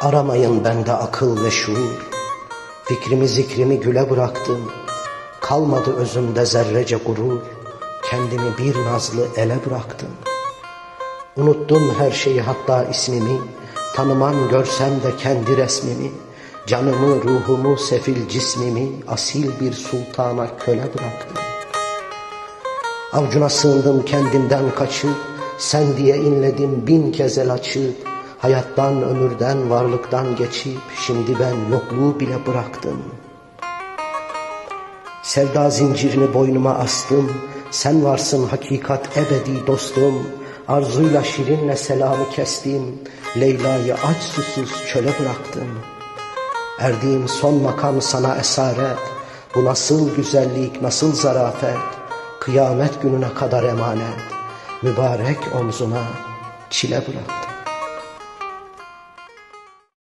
Aramayın bende akıl ve şuur. Fikrimi zikrimi güle bıraktım. Kalmadı özümde zerrece gurur. Kendimi bir nazlı ele bıraktım. Unuttum her şeyi hatta ismimi. Tanımam görsem de kendi resmimi. Canımı, ruhumu, sefil cismimi asil bir sultana köle bıraktım. Avcuna sığındım kendimden kaçıp, sen diye inledim bin kez el açıp, hayattan, ömürden, varlıktan geçip, şimdi ben yokluğu bile bıraktım. Sevda zincirini boynuma astım, sen varsın hakikat ebedi dostum, arzuyla şirinle selamı kestim, Leyla'yı aç susuz çöle bıraktım. Erdiğim son makam sana esaret, bu nasıl güzellik, nasıl zarafet, kıyamet gününe kadar emanet, mübarek omzuna çile bıraktım.